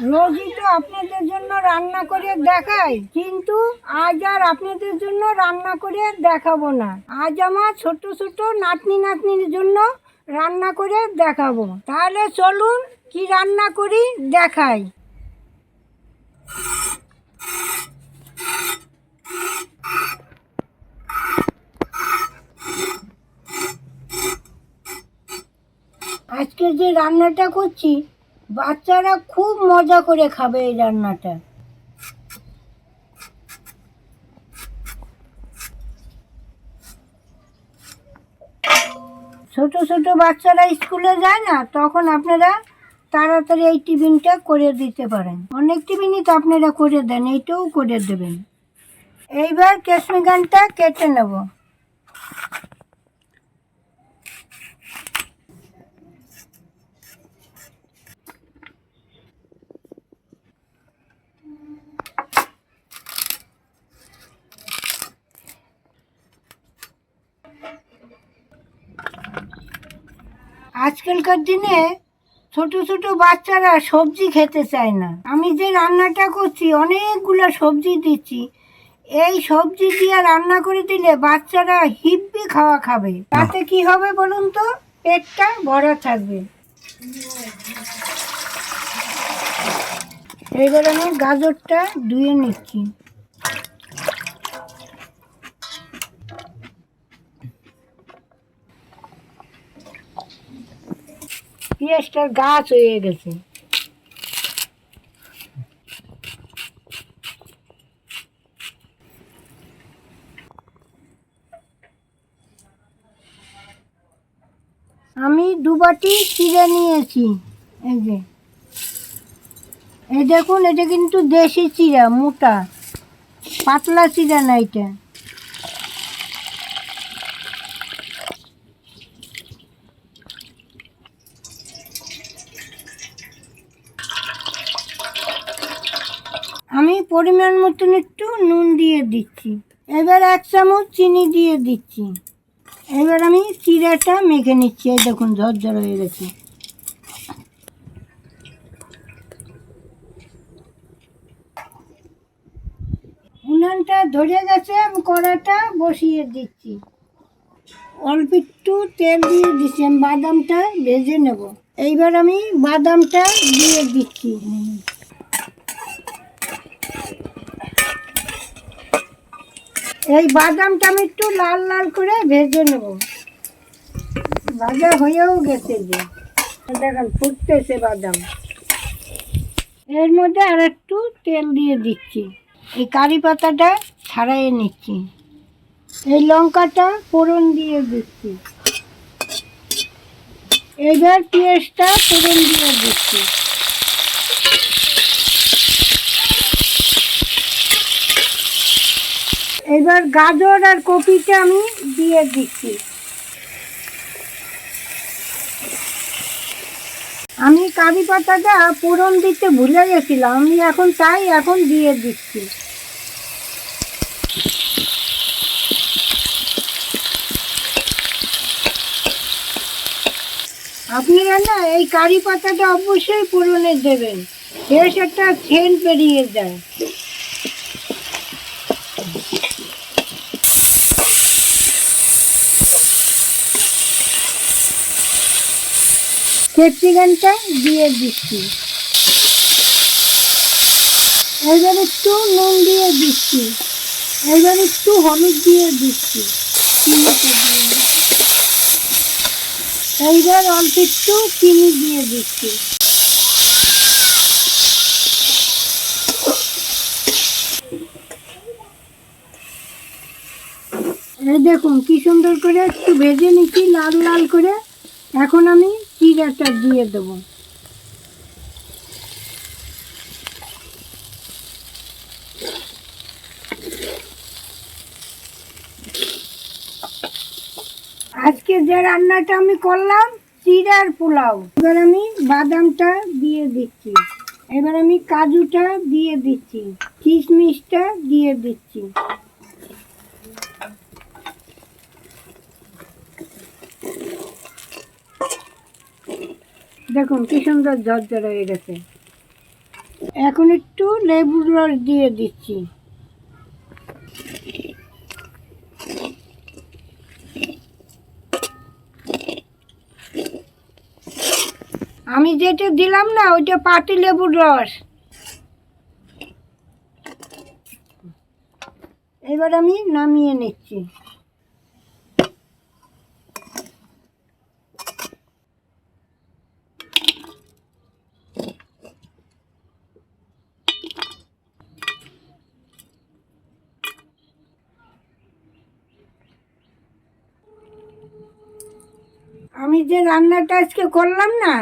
রোজই তো আপনাদের জন্য রান্না করে দেখাই কিন্তু আজ আর আপনাদের জন্য রান্না করে দেখাবো না। আজ আমার ছোট ছোট নাতনি নাতনির জন্য রান্না করে দেখাবো। তাহলে চলুন কি রান্না করি দেখাই। আজকে যে রান্নাটা করছি বাচ্চারা খুব মজা করে খাবে এই রান্নাটা। ছোট ছোট বাচ্চারা স্কুলে যায় না, তখন আপনারা তাড়াতাড়ি এই টিফিনটা করে দিতে পারেন। অনেক টিফিনই তো আপনারা করে দেন, এইটাও করে দেবেন। এইবার কেশমিগানটা কেটে নেব। আজকালকার দিনে ছোট ছোট বাচ্চারা সবজি খেতে চায় না। আমি যে রান্নাটা করছি, অনেকগুলো সবজি দিচ্ছি। এই সবজি দিয়ে রান্না করে দিলে বাচ্চারা হিব্বি খাওয়া খাবে। তাতে কি হবে বলুন তো? পেটটা ভরা থাকবে। এবার আমি গাজরটা ধুয়ে নিচ্ছি। পেঁয়াজটার গাছ হয়ে গেছে। আমি দুবাটি চিড়ে নিয়েছি, এই যে। এই দেখুন, এটা কিন্তু দেশি চিড়া, মোটা, পাতলা চিড়া না এটা আমি পরিমাণ মতন একটু নুন দিয়ে দিচ্ছি। এবার এক চামচ চিনি দিয়ে দিচ্ছি। এবার আমি চিড়াটা মেখে নিচ্ছি। এই দেখুন, ঝরঝর হয়ে গেছে। উনানটা ধরে গেছে, আমি কড়াটা বসিয়ে দিচ্ছি। অল্প একটু তেল দিয়ে দিচ্ছি, আমি বাদামটা ভেজে নেব। এইবার আমি বাদামটা দিয়ে দিচ্ছি। এই বাদামটা আমি একটু লাল লাল করে ভেজে নেব। ভাজা হয়েও গেছে যে। দেখেন, ফুটতেছে বাদাম। এর মধ্যে আর একটু তেল দিয়ে দিচ্ছি। এই কারি পাতাটা ছাড়াইয়ে নিচ্ছি। এই লঙ্কাটা ফোড়ন দিয়ে দিচ্ছি। এবার পেঁয়াজটা ফোড়ন দিয়ে দিচ্ছি। এবার গাজর আর কপিটা আমি দিয়ে দিচ্ছি। আমি কারি পাতাটা ফোড়ন দিতে ভুলে গেছিলাম, আমি এখন তাই এখন দিয়ে দিচ্ছি। আপনারা না এই কারি পাতাটা অবশ্যই ফোড়নে দেবেন, বেশ একটা সেন্ট বেরিয়ে যায়। ক্যাপসিকামটা দিয়ে দিচ্ছি। এবার একটু নুন দিয়ে দিচ্ছি। এবার একটু হলুদ দিয়ে দিচ্ছি। এইবার অল্প একটু চিনি দিয়ে দিচ্ছি। এই দেখুন, কি সুন্দর করে একটু ভেজে নিচ্ছি, লাল লাল করে। এখন আমি চিড়াটা দিয়ে দেবো। আজকে যে রান্নাটা আমি করলাম চিড়ার পোলাও। এবার আমি বাদামটা দিয়ে দিচ্ছি। এবার আমি কাজুটা দিয়ে দিচ্ছি, কিশমিশটা দিয়ে দিচ্ছি। দেখুন, কি সুন্দর ঝরঝর হয়ে গেছে এখন একটু লেবুর রস দিয়ে দিচ্ছি। আমি যেটা দিলাম না, ওইটা পাতি লেবুর রস। এবার আমি নামিয়ে নিচ্ছি। আমি যে রান্নাটা আজকে করলাম না,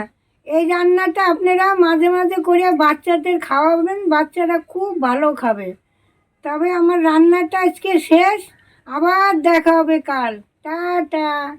এই রান্নাটা আপনারা মাঝে মাঝে করে বাচ্চাদের খাওয়াবেন, বাচ্চারা খুব ভালো খাবে। তবে আমার রান্নাটা আজকে শেষ, আবার দেখা হবে কাল। টাটা।